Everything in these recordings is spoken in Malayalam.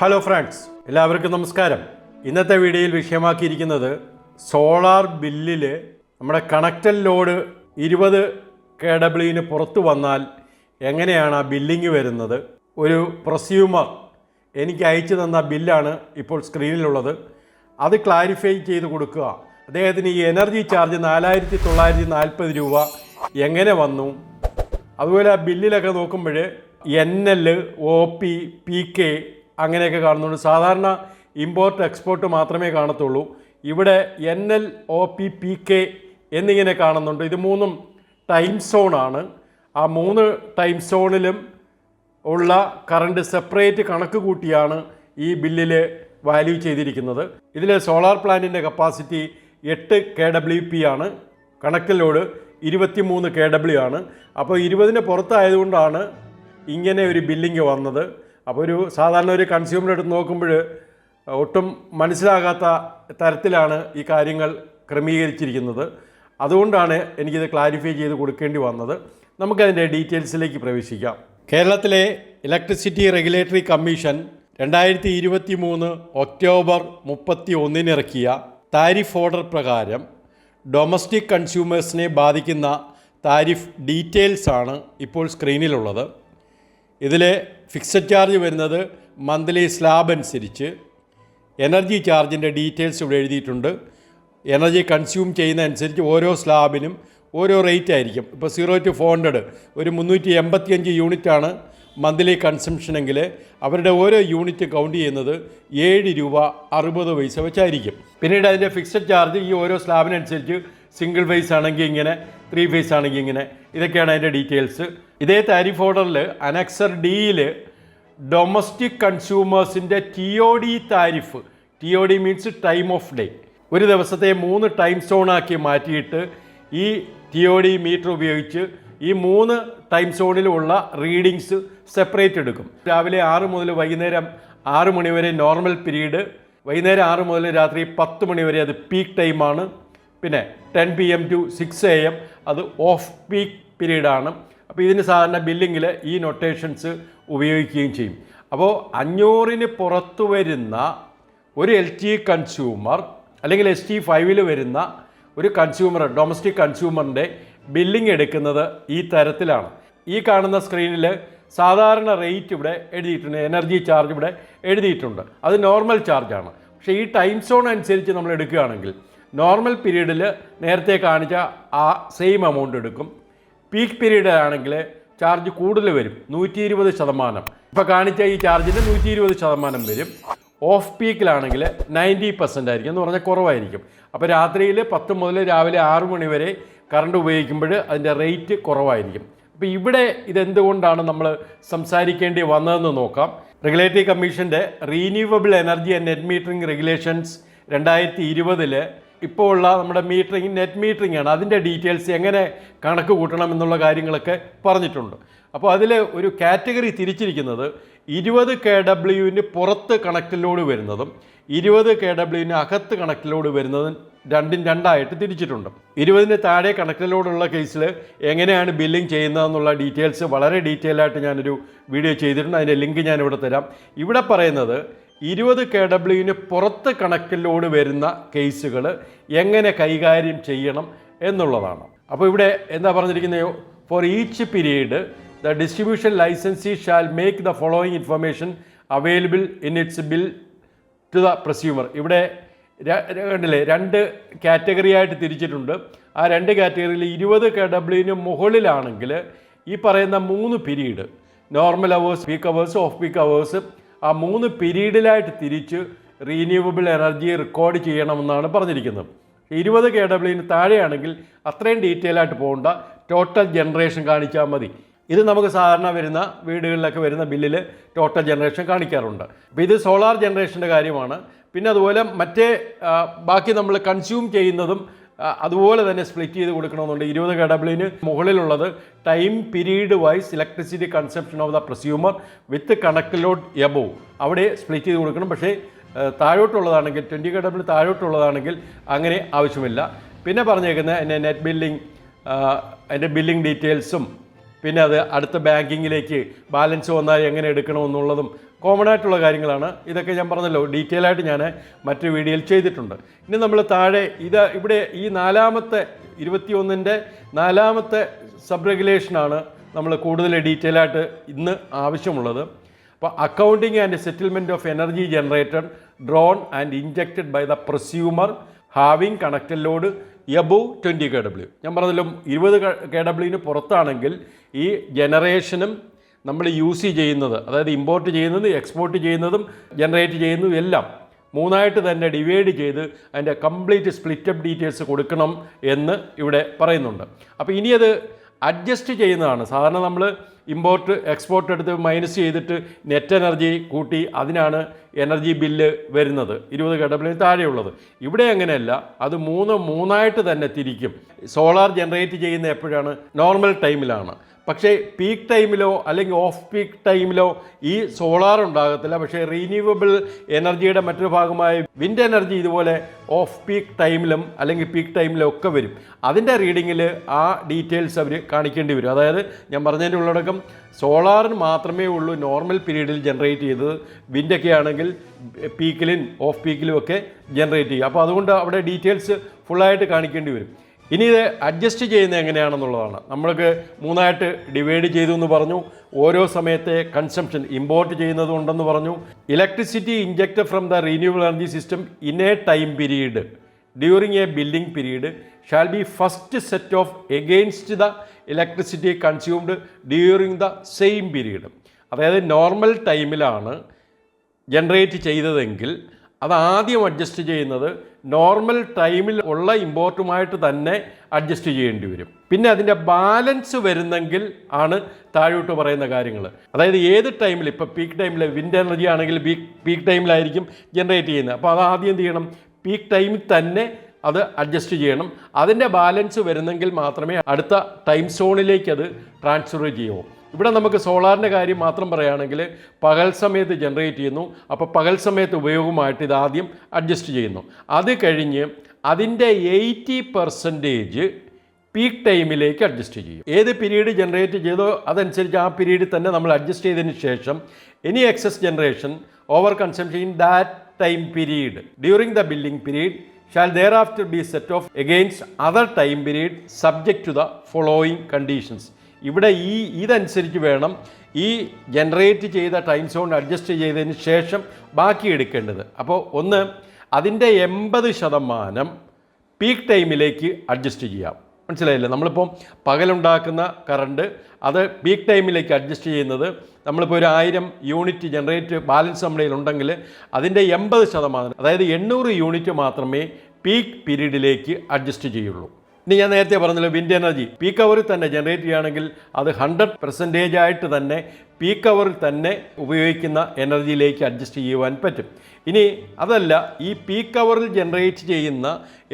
ഹലോ ഫ്രണ്ട്സ് എല്ലാവർക്കും നമസ്കാരം. ഇന്നത്തെ വീഡിയോയിൽ വിഷയമാക്കിയിരിക്കുന്നത് സോളാർ ബില്ലിൽ നമ്മുടെ കണക്റ്റഡ് ലോഡ് ഇരുപത് കെ ഡബ്ല്യുവിന് പുറത്തു വന്നാൽ എങ്ങനെയാണ് ആ ബില്ലിങ് വരുന്നത്? ഒരു പ്രൊസ്യൂമർ എനിക്ക് അയച്ചു തന്ന ബില്ലാണ് ഇപ്പോൾ സ്ക്രീനിലുള്ളത്. അത് ക്ലാരിഫൈ ചെയ്ത് കൊടുക്കുക. അദ്ദേഹത്തിന് ഈ എനർജി ചാർജ് നാലായിരത്തി തൊള്ളായിരത്തി നാൽപ്പത് രൂപ എങ്ങനെ വന്നു? അതുപോലെ ആ ബില്ലിലൊക്കെ നോക്കുമ്പോൾ N L O P P K അങ്ങനെയൊക്കെ കാണുന്നുണ്ട്. സാധാരണ ഇമ്പോർട്ട് എക്സ്പോർട്ട് മാത്രമേ കാണത്തുള്ളൂ. ഇവിടെ N L O P P K എന്നിങ്ങനെ കാണുന്നുണ്ട്. ഇത് മൂന്നും ടൈം സോണാണ് ആ മൂന്ന് ടൈം സോണിലും ഉള്ള കറണ്ട് സെപ്പറേറ്റ് കണക്ക് കൂട്ടിയാണ് ഈ ബില്ലിൽ വാല്യൂ ചെയ്തിരിക്കുന്നത്. ഇതിലെ സോളാർ പ്ലാന്റിന്റെ കപ്പാസിറ്റി എട്ട് കെ ഡബ്ല്യു പി ആണ്. കണക്ട് ലോഡ് ഇരുപത്തി മൂന്ന് കെ ഡബ്ല്യു ആണ്. അപ്പോൾ ഇരുപതിന് പുറത്തായതുകൊണ്ടാണ് ഇങ്ങനെ ഒരു ബില്ലിങ് വന്നത്. അപ്പോൾ ഒരു സാധാരണ ഒരു കൺസ്യൂമർ എടുത്ത് നോക്കുമ്പോൾ ഒട്ടും മനസ്സിലാകാത്ത തരത്തിലാണ് ഈ കാര്യങ്ങൾ ക്രമീകരിച്ചിരിക്കുന്നത്. അതുകൊണ്ടാണ് എനിക്കിത് ക്ലാരിഫൈ ചെയ്ത് കൊടുക്കേണ്ടി വന്നത്. നമുക്കതിന്റെ ഡീറ്റെയിൽസിലേക്ക് പ്രവേശിക്കാം. കേരളത്തിലെ ഇലക്ട്രിസിറ്റി റെഗുലേറ്ററി കമ്മീഷൻ രണ്ടായിരത്തി ഇരുപത്തി മൂന്ന് ഒക്ടോബർ മുപ്പത്തി ഒന്നിനിറക്കിയ താരിഫ് ഓർഡർ പ്രകാരം ഡൊമസ്റ്റിക് കൺസ്യൂമേഴ്സിനെ ബാധിക്കുന്ന താരിഫ് ഡീറ്റെയിൽസാണ് ഇപ്പോൾ സ്ക്രീനിലുള്ളത് ഇതിൽ ഫിക്സഡ് ചാർജ് വരുന്നത് മന്ത്ലി സ്ലാബ് അനുസരിച്ച്. എനർജി ചാർജിന്റെ ഡീറ്റെയിൽസ് ഇവിടെ എഴുതിയിട്ടുണ്ട്. എനർജി കൺസ്യൂം ചെയ്യുന്ന അനുസരിച്ച് ഓരോ സ്ലാബിനും ഓരോ റേറ്റ് ആയിരിക്കും. ഇപ്പോൾ സീറോ ടു ഫോർ ഹൺഡ്രഡ് ഒരു മുന്നൂറ്റി എൺപത്തിയഞ്ച് യൂണിറ്റാണ് മന്ത്ലി കൺസംഷൻ എങ്കിൽ അവരുടെ ഓരോ യൂണിറ്റ് കൗണ്ട് ചെയ്യുന്നത് ഏഴ് രൂപ അറുപത് പൈസ വെച്ചായിരിക്കും. പിന്നീട് അതിന്റെ ഫിക്സഡ് ചാർജ് ഈ ഓരോ സ്ലാബിനനുസരിച്ച് സിംഗിൾ ഫേസ് ആണെങ്കിൽ ഇങ്ങനെ ത്രീ ഫേസ് ആണെങ്കിൽ ഇങ്ങനെ. ഇതൊക്കെയാണ് അതിന്റെ ഡീറ്റെയിൽസ് ഇതേ താരിഫ് ഓർഡറിൽ അനക്സർ ഡിയിൽ domestic കൺസ്യൂമേഴ്സിന്റെ T O D tariff T O D means time of day ഒരു ദിവസത്തെ മൂന്ന് ടൈം സോണാക്കി മാറ്റിയിട്ട് ഈ ടി ഒ ഡി മീറ്റർ ഉപയോഗിച്ച് ഈ മൂന്ന് ടൈം സോണിലുമുള്ള റീഡിങ്സ് സെപ്പറേറ്റ് എടുക്കും. രാവിലെ ആറ് മുതൽ വൈകുന്നേരം ആറ് മണി വരെ നോർമൽ പീരീഡ് വൈകുന്നേരം ആറ് മുതൽ രാത്രി പത്ത് മണി വരെ അത് പീക്ക് ടൈമാണ് പിന്നെ ten P M to six A M അത് ഓഫ് പീക്ക് പീരീഡാണ് അപ്പോൾ ഇതിന് സാധാരണ ബില്ലിങ്ങിൽ ഈ നൊട്ടേഷൻസ് ഉപയോഗിക്കുകയും ചെയ്യും. അപ്പോൾ അഞ്ഞൂറിന് പുറത്തു വരുന്ന ഒരു എൽ ടി കൺസ്യൂമർ അല്ലെങ്കിൽ എസ് ടി ഫൈവിൽ വരുന്ന ഒരു കൺസ്യൂമർ ഡൊമസ്റ്റിക് കൺസ്യൂമറിന്റെ ബില്ലിംഗ് എടുക്കുന്നത് ഈ തരത്തിലാണ്. ഈ കാണുന്ന സ്ക്രീനിൽ സാധാരണ റേറ്റ് ഇവിടെ എഴുതിയിട്ടുണ്ട് എനർജി ചാർജ് ഇവിടെ എഴുതിയിട്ടുണ്ട്. അത് നോർമൽ ചാർജാണ്. പക്ഷേ ഈ ടൈം സോൺ അനുസരിച്ച് നമ്മൾ എടുക്കുകയാണെങ്കിൽ നോർമൽ പീരീഡിൽ നേരത്തെ കാണിച്ച ആ സെയിം എമൗണ്ട് എടുക്കും. പീക്ക് പീരീഡ് ആണെങ്കിൽ ചാർജ് കൂടുതൽ വരും നൂറ്റി ഇരുപത് ശതമാനം. ഇപ്പോൾ കാണിച്ച ഈ ചാർജിന് നൂറ്റി ഇരുപത് ശതമാനം വരും. ഓഫ് പീക്കിലാണെങ്കിൽ നയന്റി പെർസെന്റ് ആയിരിക്കും എന്ന് പറഞ്ഞാൽ കുറവായിരിക്കും. അപ്പോൾ രാത്രിയിൽ പത്ത് മുതൽ രാവിലെ ആറ് മണി വരെ കറണ്ട് ഉപയോഗിക്കുമ്പോൾ അതിന്റെ റേറ്റ് കുറവായിരിക്കും. അപ്പോൾ ഇവിടെ ഇതെന്തുകൊണ്ടാണ് നമ്മൾ സംസാരിക്കേണ്ടി വന്നതെന്ന് നോക്കാം. റെഗുലേറ്ററി കമ്മീഷന്റെ renewable energy and net metering regulations രണ്ടായിരത്തി ഇരുപതിൽ ഇപ്പോൾ ഉള്ള നമ്മുടെ മീറ്ററിങ് നെറ്റ് മീറ്ററിംഗ് ആണ്. അതിന്റെ ഡീറ്റെയിൽസ് എങ്ങനെ കണക്ക് കൂട്ടണം എന്നുള്ള കാര്യങ്ങളൊക്കെ പറഞ്ഞിട്ടുണ്ട്. അപ്പോൾ അതിൽ ഒരു കാറ്റഗറി തിരിച്ചിരിക്കുന്നത് ഇരുപത് കെ ഡബ്ല്യുവിന് പുറത്ത് കണക്റ്റിലോട് വരുന്നതും ഇരുപത് കെ ഡബ്ല്യുവിന് അകത്ത് കണക്റ്റിലോട് വരുന്നതും രണ്ടും രണ്ടായിട്ട് തിരിച്ചിട്ടുണ്ട്. ഇരുപതിന് താഴെ കണക്റ്റിലോടുള്ള കേസിൽ എങ്ങനെയാണ് ബില്ലിംഗ് ചെയ്യുന്നതെന്നുള്ള ഡീറ്റെയിൽസ് വളരെ ഡീറ്റെയിൽ ആയിട്ട് ഞാനൊരു വീഡിയോ ചെയ്തിട്ടുണ്ട്. അതിന്റെ ലിങ്ക് ഞാനിവിടെ തരാം. ഇവിടെ പറയുന്നത് ഇരുപത് കെ ഡബ്ല്യുവിന് പുറത്ത് കണക്കിലോട് വരുന്ന കേസുകൾ എങ്ങനെ കൈകാര്യം ചെയ്യണം എന്നുള്ളതാണ്. അപ്പോൾ ഇവിടെ എന്താ പറഞ്ഞിരിക്കുന്നത് for each period the distribution licensee shall make the following information available in its bill to the prosumer ഇവിടെ കണ്ടില്ലേ? രണ്ട് കാറ്റഗറി ആയിട്ട് തിരിച്ചിട്ടുണ്ട്. ആ രണ്ട് കാറ്റഗറിയിൽ ഇരുപത് കെ ഡബ്ല്യുവിന് മുകളിലാണെങ്കിൽ ഈ പറയുന്ന മൂന്ന് period normal hours peak hours off peak hours ആ മൂന്ന് പീരീഡിലായിട്ട് തിരിച്ച് റീന്യൂവബിൾ എനർജി റെക്കോർഡ് ചെയ്യണമെന്നാണ് പറഞ്ഞിരിക്കുന്നത്. ഇരുപത് കെ ഡബ്ല്യുവിന് താഴെയാണെങ്കിൽ അത്രയും ഡീറ്റെയിൽ ആയിട്ട് പോകേണ്ട. ടോട്ടൽ ജനറേഷൻ കാണിച്ചാൽ മതി. ഇത് നമുക്ക് സാധാരണ വരുന്ന വീടുകളിലൊക്കെ വരുന്ന ബില്ലിൽ ടോട്ടൽ ജനറേഷൻ കാണിക്കാറുണ്ട്. അപ്പോൾ ഇത് സോളാർ ജനറേഷന്റെ കാര്യമാണ്. പിന്നെ അതുപോലെ മറ്റേ ബാക്കി നമ്മൾ കൺസ്യൂം ചെയ്യുന്നതും അതുപോലെ തന്നെ സ്പ്ലിറ്റ് ചെയ്ത് കൊടുക്കണമെന്നുണ്ട്. ഇരുപത് കെ ഡബ്ല്യുവിന് മുകളിലുള്ളത് time period wise electricity consumption of the prosumer with connect load above അവിടെ സ്പ്ലിറ്റ് ചെയ്ത് കൊടുക്കണം. പക്ഷേ താഴോട്ടുള്ളതാണെങ്കിൽ ട്വന്റി കെ താഴോട്ടുള്ളതാണെങ്കിൽ അങ്ങനെ ആവശ്യമില്ല. പിന്നെ പറഞ്ഞേക്കുന്നത് എന്റെ നെറ്റ് ബില്ലിംഗ് എന്റെ ബില്ലിംഗ് ഡീറ്റെയിൽസും പിന്നെ അത് അടുത്ത ബാങ്കിങ്ങിലേക്ക് ബാലൻസ് വന്നാൽ എങ്ങനെ എടുക്കണമെന്നുള്ളതും കോമൺ ആയിട്ടുള്ള കാര്യങ്ങളാണ്. ഇതൊക്കെ ഞാൻ പറഞ്ഞല്ലോ ഡീറ്റെയിൽ ആയിട്ട് ഞാൻ മറ്റു വീഡിയോയിൽ ചെയ്തിട്ടുണ്ട്. ഇനി നമ്മൾ താഴെ ഇത് ഇവിടെ ഈ നാലാമത്തെ ഇരുപത്തിയൊന്നിന്റെ നാലാമത്തെ സബ് റെഗുലേഷനാണ് നമ്മൾ കൂടുതൽ ഡീറ്റെയിൽ ആയിട്ട് ഇന്ന് ആവശ്യമുള്ളത്. അപ്പോൾ accounting and settlement of energy generated drawn and injected by the prosumer having connected load above twenty K W ഞാൻ പറഞ്ഞല്ലോ ഇരുപത് കെ ഡബ്ല്യുവിന് പുറത്താണെങ്കിൽ ഈ ജനറേഷനും നമ്മൾ യൂസ് ചെയ്യുന്നത് അതായത് ഇമ്പോർട്ട് ചെയ്യുന്നത് എക്സ്പോർട്ട് ചെയ്യുന്നതും ജനറേറ്റ് ചെയ്യുന്നതും എല്ലാം മൂന്നായിട്ട് തന്നെ ഡിവൈഡ് ചെയ്ത് അതിന്റെ കംപ്ലീറ്റ് സ്പ്ലിറ്റപ്പ് ഡീറ്റെയിൽസ് കൊടുക്കണം എന്ന് ഇവിടെ പറയുന്നുണ്ട്. അപ്പോൾ ഇനി അത് അഡ്ജസ്റ്റ് ചെയ്യുന്നതാണ്. സാധാരണ നമ്മൾ ഇമ്പോർട്ട് എക്സ്പോർട്ട് എടുത്ത് മൈനസ് ചെയ്തിട്ട് നെറ്റ് എനർജി കൂട്ടി അതിനാണ് എനർജി ബില്ല് വരുന്നത്. ഇരുപത് കടപ്പിളിന് താഴെയുള്ളത്. ഇവിടെ അങ്ങനെയല്ല. അത് മൂന്ന് മൂന്നായിട്ട് തന്നെ തിരിക്കും. സോളാർ ജനറേറ്റ് ചെയ്യുന്ന എപ്പോഴാണ്? നോർമൽ ടൈമിലാണ് പക്ഷേ പീക്ക് ടൈമിലോ അല്ലെങ്കിൽ ഓഫ് പീക്ക് ടൈമിലോ ഈ സോളാർ ഉണ്ടാകത്തില്ല. പക്ഷേ റീന്യൂവബിൾ എനർജിയുടെ മറ്റൊരു ഭാഗമായ വിൻഡ് എനർജി ഇതുപോലെ ഓഫ് പീക്ക് ടൈമിലും അല്ലെങ്കിൽ പീക്ക് ടൈമിലും ഒക്കെ വരും. അതിന്റെ റീഡിങ്ങിൽ ആ ഡീറ്റെയിൽസ് അവർ കാണിക്കേണ്ടി വരും. അതായത് ഞാൻ പറഞ്ഞതിന്റെ ഉള്ളടക്കം സോളാറിന് മാത്രമേ ഉള്ളൂ നോർമൽ പീരീഡിൽ ജനറേറ്റ് ചെയ്തത്. വിൻഡൊക്കെ ആണെങ്കിൽ പീക്കിലും ഓഫ് പീക്കിലും ഒക്കെ ജനറേറ്റ് ചെയ്യും. അപ്പോൾ അതുകൊണ്ട് അവിടെ ഡീറ്റെയിൽസ് ഫുള്ളായിട്ട് കാണിക്കേണ്ടി വരും. ഇനി ഇത് അഡ്ജസ്റ്റ് ചെയ്യുന്നത് എങ്ങനെയാണെന്നുള്ളതാണ്. നമ്മൾക്ക് മൂന്നായിട്ട് ഡിവൈഡ് ചെയ്തു എന്ന് പറഞ്ഞു. ഓരോ സമയത്തെ കൺസംഷൻ ഇമ്പോർട്ട് ചെയ്യുന്നത് ഉണ്ടെന്ന് പറഞ്ഞു. Electricity inject from the renewable energy system in a time period during a billing period shall be first set off against the electricity consumed during the same period അതായത് നോർമൽ ടൈമിലാണ് ജനറേറ്റ് ചെയ്തതെങ്കിൽ അത് ആദ്യം അഡ്ജസ്റ്റ് ചെയ്യുന്നത് നോർമൽ ടൈമിൽ ഉള്ള ഇമ്പോർട്ടുമായിട്ട് തന്നെ അഡ്ജസ്റ്റ് ചെയ്യേണ്ടി വരും. പിന്നെ അതിന്റെ ബാലൻസ് വരുന്നെങ്കിൽ ആണ് താഴോട്ട് പറയുന്ന കാര്യങ്ങൾ. അതായത് ഏത് ടൈമിൽ ഇപ്പോൾ പീക്ക് ടൈമിൽ വിൻഡ് എനർജി ആണെങ്കിൽ പീക്ക് പീക്ക് ടൈമിലായിരിക്കും ജനറേറ്റ് ചെയ്യുന്നത്. അപ്പോൾ അത് ആദ്യം എന്ത് ചെയ്യണം? പീക്ക് ടൈമിൽ തന്നെ അത് അഡ്ജസ്റ്റ് ചെയ്യണം. അതിന്റെ ബാലൻസ് വരുന്നെങ്കിൽ മാത്രമേ അടുത്ത ടൈം സോണിലേക്ക് അത് ട്രാൻസ്ഫർ ചെയ്യൂ ഇവിടെ നമുക്ക് സോളാറിന്റെ കാര്യം മാത്രം പറയുകയാണെങ്കിൽ പകൽ സമയത്ത് ജനറേറ്റ് ചെയ്യുന്നു. അപ്പോൾ പകൽ സമയത്ത് ഉപയോഗമായിട്ട് ഇത് ആദ്യം അഡ്ജസ്റ്റ് ചെയ്യുന്നു. അത് കഴിഞ്ഞ് അതിന്റെ എയ്റ്റി പെർസെന്റേജ് പീക്ക് ടൈമിലേക്ക് അഡ്ജസ്റ്റ് ചെയ്യും. ഏത് പീരീഡ് ജനറേറ്റ് ചെയ്തോ അതനുസരിച്ച് ആ പീരീഡിൽ തന്നെ നമ്മൾ അഡ്ജസ്റ്റ് ചെയ്തതിന് ശേഷം any excess generation over consumption in that time period during the billing period shall thereafter be set off against other time period subject to the following conditions ഇവിടെ ഈ ഇതനുസരിച്ച് വേണം ഈ ജനറേറ്റ് ചെയ്ത ടൈം സോൺ അഡ്ജസ്റ്റ് ചെയ്തതിന് ശേഷം ബാക്കി എടുക്കേണ്ടത്. അപ്പോൾ ഒന്ന് അതിന്റെ എൺപത് ശതമാനം പീക്ക് ടൈമിലേക്ക് അഡ്ജസ്റ്റ് ചെയ്യാം. മനസ്സിലായില്ലേ? നമ്മളിപ്പോൾ പകലുണ്ടാക്കുന്ന കറണ്ട് അത് പീക്ക് ടൈമിലേക്ക് അഡ്ജസ്റ്റ് ചെയ്യുന്നത് നമ്മളിപ്പോൾ ഒരു ആയിരം യൂണിറ്റ് ജനറേറ്റ് ബാലൻസ് നമ്മുടെ ഉണ്ടെങ്കിൽ അതിന്റെ എൺപത് ശതമാനം അതായത് എണ്ണൂറ് യൂണിറ്റ് മാത്രമേ പീക്ക് പീരീഡിലേക്ക് അഡ്ജസ്റ്റ് ചെയ്യുള്ളൂ. ഇനി ഞാൻ നേരത്തെ പറഞ്ഞല്ലോ വിൻഡ് എനർജി പീക്ക് അവറിൽ തന്നെ ജനറേറ്റ് ചെയ്യുകയാണെങ്കിൽ അത് ഹൺഡ്രഡ് പെർസെന്റേജ് ആയിട്ട് തന്നെ പീക്ക് അവറിൽ തന്നെ ഉപയോഗിക്കുന്ന എനർജിയിലേക്ക് അഡ്ജസ്റ്റ് ചെയ്യുവാൻ പറ്റും. ഇനി അതല്ല ഈ പീക്ക് അവറിൽ ജനറേറ്റ് ചെയ്യുന്ന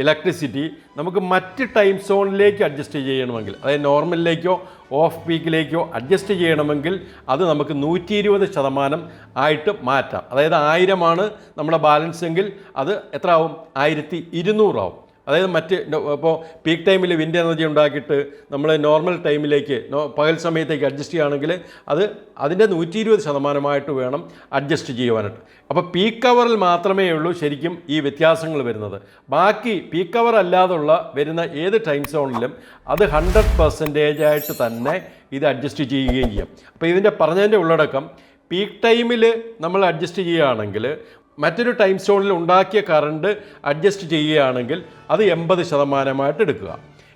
ഇലക്ട്രിസിറ്റി നമുക്ക് മറ്റ് ടൈം സോണിലേക്ക് അഡ്ജസ്റ്റ് ചെയ്യണമെങ്കിൽ അതായത് നോർമലിലേക്കോ ഓഫ് പീക്കിലേക്കോ അഡ്ജസ്റ്റ് ചെയ്യണമെങ്കിൽ അത് നമുക്ക് നൂറ്റി ഇരുപത് ശതമാനം ആയിട്ട് മാറ്റാം. അതായത് ആയിരമാണ് നമ്മുടെ ബാലൻസ് എങ്കിൽ അത് എത്ര ആവും? ആയിരത്തി ഇരുന്നൂറാവും അതായത് മറ്റ് ഇപ്പോൾ പീക്ക് ടൈമിൽ വിൻഡ് എനർജി ഉണ്ടാക്കിയിട്ട് നമ്മൾ നോർമൽ ടൈമിലേക്ക് പകൽ സമയത്തേക്ക് അഡ്ജസ്റ്റ് ചെയ്യുകയാണെങ്കിൽ അത് അതിന്റെ നൂറ്റി ഇരുപത് ശതമാനമായിട്ട് വേണം അഡ്ജസ്റ്റ് ചെയ്യുവാനായിട്ട്. അപ്പോൾ പീക്ക് അവറിൽ മാത്രമേ ഉള്ളൂ ശരിക്കും ഈ വ്യത്യാസങ്ങൾ വരുന്നത്. ബാക്കി പീക്ക് അവർ അല്ലാതുള്ള വരുന്ന ഏത് ടൈം സോണിലും അത് ഹൺഡ്രഡ് പെർസെന്റേജ് ആയിട്ട് തന്നെ ഇത് അഡ്ജസ്റ്റ് ചെയ്യുകയും ചെയ്യാം. അപ്പോൾ ഇതിന്റെ പറഞ്ഞതിന്റെ ഉള്ളടക്കം പീക്ക് ടൈമിൽ നമ്മൾ അഡ്ജസ്റ്റ് ചെയ്യുകയാണെങ്കിൽ മറ്റൊരു ടൈം സോണിൽ ഉണ്ടാക്കിയ കറണ്ട് അഡ്ജസ്റ്റ് ചെയ്യുകയാണെങ്കിൽ അത് എൺപത് ശതമാനമായിട്ട് എടുക്കുക.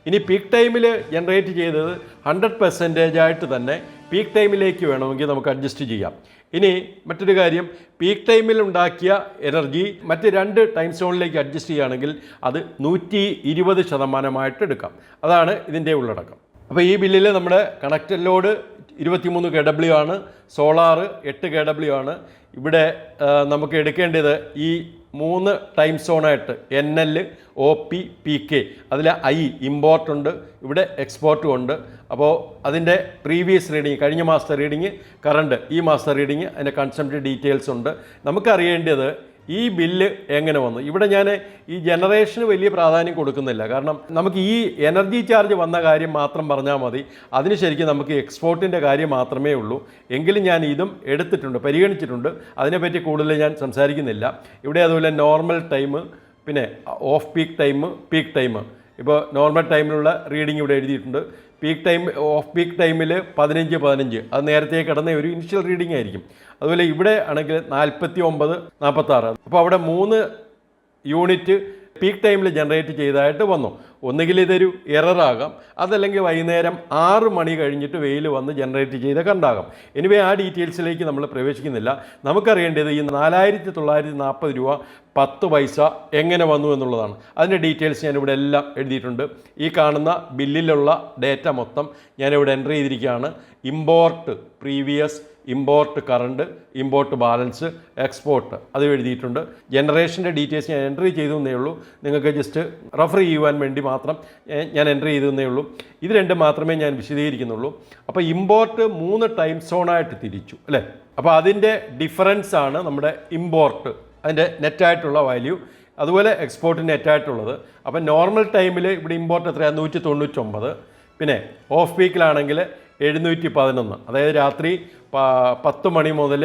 ഇനി പീക്ക് ടൈമിൽ ജനറേറ്റ് ചെയ്തത് ഹൺഡ്രഡ് പെർസെന്റേജ് ആയിട്ട് തന്നെ പീക്ക് ടൈമിലേക്ക് വേണമെങ്കിൽ നമുക്ക് അഡ്ജസ്റ്റ് ചെയ്യാം. ഇനി മറ്റൊരു കാര്യം പീക്ക് ടൈമിൽ ഉണ്ടാക്കിയ എനർജി മറ്റ് രണ്ട് ടൈം സോണിലേക്ക് അഡ്ജസ്റ്റ് ചെയ്യുകയാണെങ്കിൽ അത് നൂറ്റി ഇരുപത് ശതമാനമായിട്ട് എടുക്കാം. അതാണ് ഇതിന്റെ ഉള്ളടക്കം. അപ്പോൾ ഈ ബില്ലിൽ നമ്മുടെ കണക്റ്റഡ് ലോഡ് ഇരുപത്തിമൂന്ന് കെ ഡബ്ല്യു ആണ് സോളാറ് എട്ട് കെ ഡബ്ല്യു ആണ് ഇവിടെ നമുക്ക് എടുക്കേണ്ടത് ഈ മൂന്ന് time സോണായിട്ട് N L O P P K അതിൽ ഐ ഇമ്പോർട്ട് ഉണ്ട് ഇവിടെ എക്സ്പോർട്ടും ഉണ്ട്. അപ്പോൾ അതിന്റെ പ്രീവിയസ് റീഡിങ് കഴിഞ്ഞ മാസത്തെ റീഡിങ് കറണ്ട് ഈ മാസത്തെ റീഡിങ് അതിന്റെ കൺസംപ്റ്റ് ഡീറ്റെയിൽസ് ഉണ്ട്. നമുക്കറിയേണ്ടത് ഈ ബില്ല് എങ്ങനെ വന്നു? ഇവിടെ ഞാൻ ഈ ജനറേഷന് വലിയ പ്രാധാന്യം കൊടുക്കുന്നില്ല. കാരണം നമുക്ക് ഈ എനർജി ചാർജ് വന്ന കാര്യം മാത്രം പറഞ്ഞാൽ മതി. അതിന് ശരിക്കും നമുക്ക് എക്സ്പോർട്ടിന്റെ കാര്യം മാത്രമേ ഉള്ളൂ. എങ്കിലും ഞാൻ ഇതും എടുത്തിട്ടുണ്ട് പരിഗണിച്ചിട്ടുണ്ട്. അതിനെപ്പറ്റി കൂടുതൽ ഞാൻ സംസാരിക്കുന്നില്ല. ഇവിടെ അതുപോലെ നോർമൽ ടൈം പിന്നെ off peak time peak time ഇപ്പോൾ നോർമൽ ടൈമിലുള്ള റീഡിംഗ് ഇവിടെ എഴുതിയിട്ടുണ്ട്. പീക്ക് ടൈം ഓഫ് പീക്ക് ടൈമിൽ പതിനഞ്ച് പതിനഞ്ച്. അത് നേരത്തെ കിടന്ന ഒരു ഇനിഷ്യൽ റീഡിംഗ് ആയിരിക്കും. അതുപോലെ ഇവിടെ ആണെങ്കിൽ നാൽപ്പത്തി ഒമ്പത് നാൽപ്പത്താറ് അപ്പോൾ അവിടെ മൂന്ന് യൂണിറ്റ് പീക്ക് ടൈമിൽ ജനറേറ്റ് ചെയ്തതായിട്ട് വന്നു. ഒന്നുകിൽ ഇതൊരു എററാകാം അതല്ലെങ്കിൽ വൈകുന്നേരം ആറ് മണി കഴിഞ്ഞിട്ട് വെയിൽ വന്ന് ജനറേറ്റ് ചെയ്ത കണ്ടാകാം. എനിവേ ആ ഡീറ്റെയിൽസിലേക്ക് നമ്മൾ പ്രവേശിക്കുന്നില്ല. നമുക്കറിയേണ്ടത് ഈ നാലായിരത്തി തൊള്ളായിരത്തി നാൽപ്പത് രൂപ പത്ത് പൈസ എങ്ങനെ വന്നു എന്നുള്ളതാണ്. അതിന്റെ ഡീറ്റെയിൽസ് ഞാനിവിടെ എല്ലാം എഴുതിയിട്ടുണ്ട്. ഈ കാണുന്ന ബില്ലിലുള്ള ഡേറ്റ മൊത്തം ഞാനിവിടെ എന്റർ ചെയ്തിരിക്കുകയാണ്. Import previous import current import balance export അത് എഴുതിയിട്ടുണ്ട്. ജനറേഷന്റെ ഡീറ്റെയിൽസ് ഞാൻ എൻട്രി ചെയ്തു എന്നേ ഉള്ളൂ. നിങ്ങൾക്ക് ജസ്റ്റ് റെഫർ ചെയ്യുവാൻ വേണ്ടി മാത്രം ഞാൻ എന്റർ ചെയ്തു എന്നേ ഉള്ളൂ. ഇത് രണ്ട് മാത്രമേ ഞാൻ വിശദീകരിക്കുന്നുള്ളൂ. അപ്പോൾ ഇമ്പോർട്ട് മൂന്ന് ടൈം സോണായിട്ട് തിരിച്ചു അല്ലേ? അപ്പോൾ അതിന്റെ ഡിഫറൻസ് ആണ് നമ്മുടെ ഇമ്പോർട്ട് അതിന്റെ നെറ്റായിട്ടുള്ള വാല്യൂ അതുപോലെ എക്സ്പോർട്ട് നെറ്റായിട്ടുള്ളത് അപ്പോൾ നോർമൽ ടൈമിൽ ഇവിടെ ഇമ്പോർട്ട് എത്രയാണ് നൂറ്റി തൊണ്ണൂറ്റൊമ്പത് പിന്നെ ഓഫ് പീക്കിലാണെങ്കിൽ എഴുന്നൂറ്റി പതിനൊന്ന് അതായത് രാത്രി പത്ത് മണി മുതൽ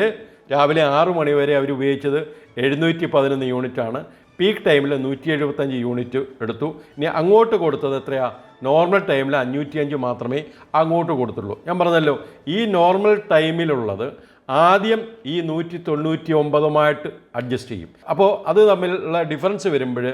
രാവിലെ ആറ് മണി വരെ അവർ ഉപയോഗിച്ചത് എഴുന്നൂറ്റി പതിനൊന്ന് യൂണിറ്റാണ് പീക്ക് ടൈമിൽ നൂറ്റി എഴുപത്തഞ്ച് യൂണിറ്റ് എടുത്തു. ഇനി അങ്ങോട്ട് കൊടുത്തത് എത്രയാ? നോർമൽ ടൈമിൽ അഞ്ഞൂറ്റിയഞ്ച് മാത്രമേ അങ്ങോട്ട് കൊടുത്തുള്ളൂ. ഞാൻ പറഞ്ഞല്ലോ ഈ നോർമൽ ടൈമിലുള്ളത് ആദ്യം ഈ നൂറ്റി തൊണ്ണൂറ്റി ഒമ്പതുമായിട്ട് അഡ്ജസ്റ്റ് ചെയ്യും. അപ്പോൾ അത് തമ്മിലുള്ള ഡിഫറൻസ് വരുമ്പോൾ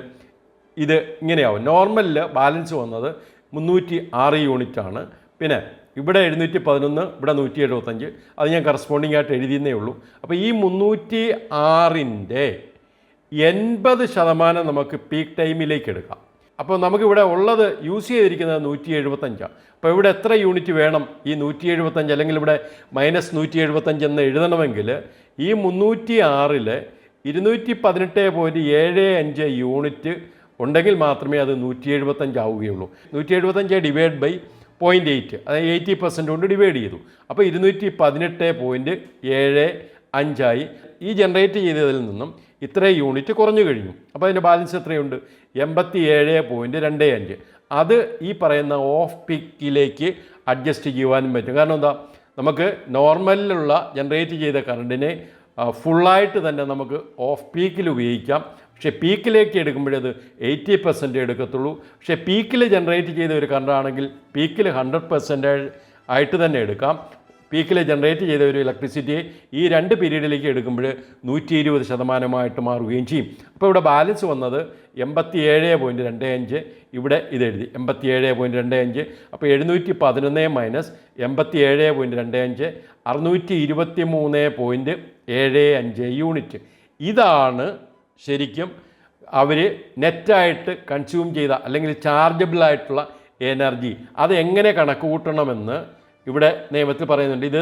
ഇത് ഇങ്ങനെയാവും. നോർമലിൽ ബാലൻസ് വന്നത് മുന്നൂറ്റി ആറ് യൂണിറ്റാണ്. പിന്നെ ഇവിടെ എഴുന്നൂറ്റി പതിനൊന്ന് ഇവിടെ നൂറ്റി എഴുപത്തഞ്ച് അത് ഞാൻ കറസ്പോണ്ടിങ് ആയിട്ട് എഴുതിയെന്നേ ഉള്ളൂ. അപ്പോൾ ഈ മുന്നൂറ്റി ആറിന്റെ എൺപത് ശതമാനം നമുക്ക് പീക്ക് ടൈമിലേക്ക് എടുക്കാം. അപ്പോൾ നമുക്കിവിടെ ഉള്ളത് യൂസ് ചെയ്തിരിക്കുന്നത് നൂറ്റി എഴുപത്തഞ്ചാണ് അപ്പോൾ ഇവിടെ എത്ര യൂണിറ്റ് വേണം? ഈ നൂറ്റി എഴുപത്തഞ്ച് അല്ലെങ്കിൽ ഇവിടെ മൈനസ് നൂറ്റി എഴുപത്തഞ്ച് എന്ന് എഴുതണമെങ്കിൽ ഈ മുന്നൂറ്റി ആറിൽ ഇരുന്നൂറ്റി പതിനെട്ട് പോയിന്റ് ഏഴ് അഞ്ച് യൂണിറ്റ് ഉണ്ടെങ്കിൽ മാത്രമേ അത് നൂറ്റി എഴുപത്തഞ്ച് ആവുകയുള്ളൂ. നൂറ്റി എഴുപത്തഞ്ച് ഡിവൈഡ് ബൈ പോയിന്റ് എയ്റ്റ് അതായത് എയ്റ്റി പെർസെന്റ് കൊണ്ട് ഡിവൈഡ് ചെയ്തു. അപ്പോൾ ഇരുന്നൂറ്റി പതിനെട്ട് പോയിന്റ് ഏഴ് അഞ്ചായി. ഈ ജനറേറ്റ് ചെയ്തതിൽ നിന്നും ഇത്രയും യൂണിറ്റ് കുറഞ്ഞു കഴിഞ്ഞു. അപ്പോൾ അതിന്റെ ബാലൻസ് എത്രയുണ്ട്? എൺപത്തി ഏഴ് പോയിന്റ് രണ്ട് അഞ്ച്. അത് ഈ പറയുന്ന ഓഫ് പിക്കിലേക്ക് അഡ്ജസ്റ്റ് ചെയ്യുവാനും പറ്റും. കാരണം എന്താ? നമുക്ക് നോർമലിലുള്ള ജനറേറ്റ് ചെയ്ത കറണ്ടിനെ ഫുള്ളായിട്ട് തന്നെ നമുക്ക് ഓഫ് പീക്കിൽ ഉപയോഗിക്കാം. പക്ഷേ പീക്കിലേക്ക് എടുക്കുമ്പോഴത് എയ്റ്റി പെർസെന്റ് എടുക്കത്തുള്ളൂ. പക്ഷേ പീക്കിൽ ജനറേറ്റ് ചെയ്ത ഒരു കറണ്ടാണെങ്കിൽ പീക്കിൽ ഹൺഡ്രഡ് പെർസെന്റേജ് ആയിട്ട് തന്നെ എടുക്കാം. പീക്കിൽ ജനറേറ്റ് ചെയ്ത ഒരു ഇലക്ട്രിസിറ്റിയെ ഈ രണ്ട് പീരീഡിലേക്ക് എടുക്കുമ്പോൾ നൂറ്റി ഇരുപത് ശതമാനമായിട്ട് മാറുകയും ചെയ്യും. അപ്പോൾ ഇവിടെ ബാലൻസ് വന്നത് എൺപത്തി ഏഴ് പോയിന്റ് രണ്ട് അഞ്ച് ഇവിടെ ഇത് എഴുതി എൺപത്തി ഏഴ് പോയിന്റ് രണ്ട് അഞ്ച് അപ്പോൾ എഴുന്നൂറ്റി പതിനൊന്ന് മൈനസ് എൺപത്തി ഏഴ് പോയിന്റ് രണ്ട് അഞ്ച് അറുന്നൂറ്റി ഇരുപത്തി മൂന്ന് പോയിന്റ് ഏഴ് അഞ്ച് യൂണിറ്റ് ഇതാണ് ശരിക്കും അവർ നെറ്റായിട്ട് കൺസ്യൂം ചെയ്ത അല്ലെങ്കിൽ ചാർജബിളായിട്ടുള്ള എനർജി അത് എങ്ങനെ കണക്ക് കൂട്ടണമെന്ന് ഇവിടെ നിയമത്തിൽ പറയുന്നുണ്ട് ഇത്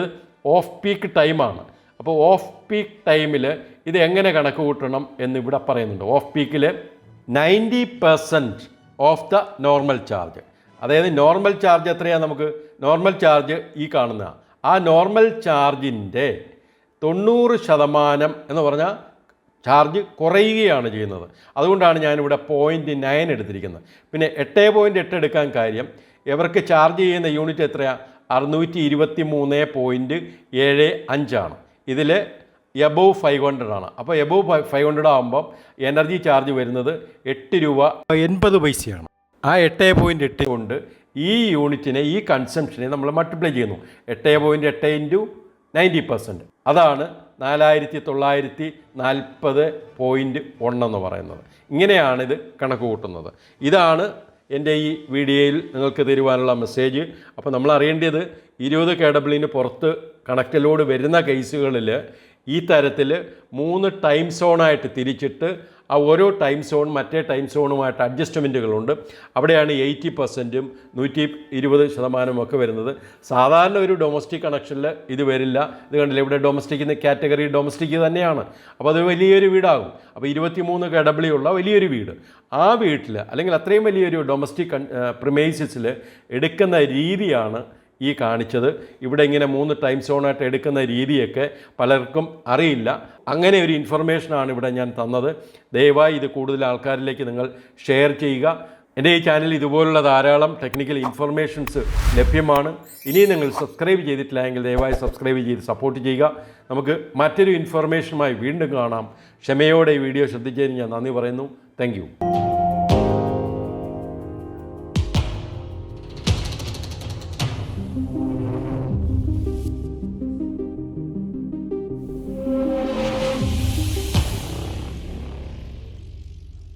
ഓഫ് പീക്ക് ടൈമാണ് അപ്പോൾ ഓഫ് പീക്ക് ടൈമിൽ ഇത് എങ്ങനെ കണക്ക് കൂട്ടണം എന്ന് ഇവിടെ പറയുന്നുണ്ട്. Of പീക്കിൽ ninety percent of the normal charge അതായത് നോർമൽ ചാർജ് എത്രയാണ് നമുക്ക്? നോർമൽ ചാർജ് ഈ കാണുന്ന. ആ നോർമൽ ചാർജിന്റെ തൊണ്ണൂറ് ശതമാനം എന്ന് പറഞ്ഞാൽ ചാർജ് കുറയുകയാണ് ചെയ്യുന്നത്. അതുകൊണ്ടാണ് ഞാനിവിടെ പോയിന്റ് നയൻ എടുത്തിരിക്കുന്നത്. പിന്നെ എട്ട് പോയിന്റ് എട്ട് എടുക്കാൻ കാര്യം ഇവർക്ക് ചാർജ് ചെയ്യുന്ന യൂണിറ്റ് എത്രയാണ് അറുന്നൂറ്റി ഇരുപത്തി മൂന്ന് പോയിന്റ് ഏഴ് അഞ്ചാണ്. ഇതിൽ എബോവ് ഫൈവ് ഹൺഡ്രഡ് ആണ്. അപ്പോൾ എബോവ് ഫൈവ് ഹൺഡ്രഡ് ആകുമ്പം എനർജി ചാർജ് വരുന്നത് എട്ട് രൂപ എൺപത് പൈസയാണ്. ആ എട്ട് പോയിന്റ് എട്ട് കൊണ്ട് ഈ യൂണിറ്റിനെ ഈ കൺസംഷനെ നമ്മൾ മൾട്ടിപ്ലൈ ചെയ്യുന്നു. എട്ട് പോയിന്റ് എട്ട് ഇന്റു നയന്റി പെർസെന്റ് അതാണ് നാലായിരത്തി തൊള്ളായിരത്തി നാൽപ്പത് പോയിന്റ് എന്ന് പറയുന്നത്. ഇങ്ങനെയാണിത് കണക്ക് കൂട്ടുന്നത്. ഇതാണ് എന്റെ ഈ വീഡിയോയിൽ നിങ്ങൾക്ക് തരുവാനുള്ള മെസ്സേജ്. അപ്പോൾ നമ്മൾ അറിയേണ്ടത് ഇരുപത് കെ ഡബ്ല്യുവിന് പുറത്ത് കണക്റ്റിലോട് വരുന്ന കേസുകളിൽ ഈ തരത്തിൽ മൂന്ന് ടൈം സോണായിട്ട് തിരിച്ചിട്ട് ആ ഓരോ ടൈം സോൺ മറ്റേ ടൈം സോണുമായിട്ട് അഡ്ജസ്റ്റ്മെന്റുകളുണ്ട് അവിടെയാണ് എയ്റ്റി പെർസെന്റും നൂറ്റി ഇരുപത് ശതമാനവും ഒക്കെ വരുന്നത്. സാധാരണ ഒരു ഡൊമസ്റ്റിക് കണക്ഷനിൽ ഇത് വരില്ല. ഇത് കണ്ടില്ല ഇവിടെ ഡൊമസ്റ്റിക് കാറ്റഗറി ഡൊമസ്റ്റിക് തന്നെയാണ്. അപ്പോൾ അത് വലിയൊരു വീടാകും. അപ്പോൾ ഇരുപത്തി മൂന്ന് കടബിളി ഉള്ള വലിയൊരു വീട്. ആ വീട്ടിൽ അല്ലെങ്കിൽ അത്രയും വലിയൊരു ഡൊമസ്റ്റിക് പ്രിമേസിൽ എടുക്കുന്ന രീതിയാണ് ഈ കാണിച്ചത്. ഇവിടെ ഇങ്ങനെ മൂന്ന് ടൈം സോണായിട്ട് എടുക്കുന്ന രീതിയൊക്കെ പലർക്കും അറിയില്ല. അങ്ങനെ ഒരു ഇൻഫർമേഷനാണ് ഇവിടെ ഞാൻ തന്നത്. ദയവായി ഇത് കൂടുതൽ ആൾക്കാരിലേക്ക് നിങ്ങൾ ഷെയർ ചെയ്യുക. എന്റെ ഈ ചാനൽ ഇതുപോലുള്ള ധാരാളം ടെക്നിക്കൽ ഇൻഫർമേഷൻസ് ലഭ്യമാണ്. ഇനിയും നിങ്ങൾ സബ്സ്ക്രൈബ് ചെയ്തിട്ടില്ല എങ്കിൽ ദയവായി സബ്സ്ക്രൈബ് ചെയ്ത് സപ്പോർട്ട് ചെയ്യുക. നമുക്ക് മറ്റൊരു ഇൻഫർമേഷനുമായി വീണ്ടും കാണാം. ക്ഷമയോടെ ഈ വീഡിയോ ശ്രദ്ധിച്ചതിന് ഞാൻ നന്ദി പറയുന്നു. താങ്ക്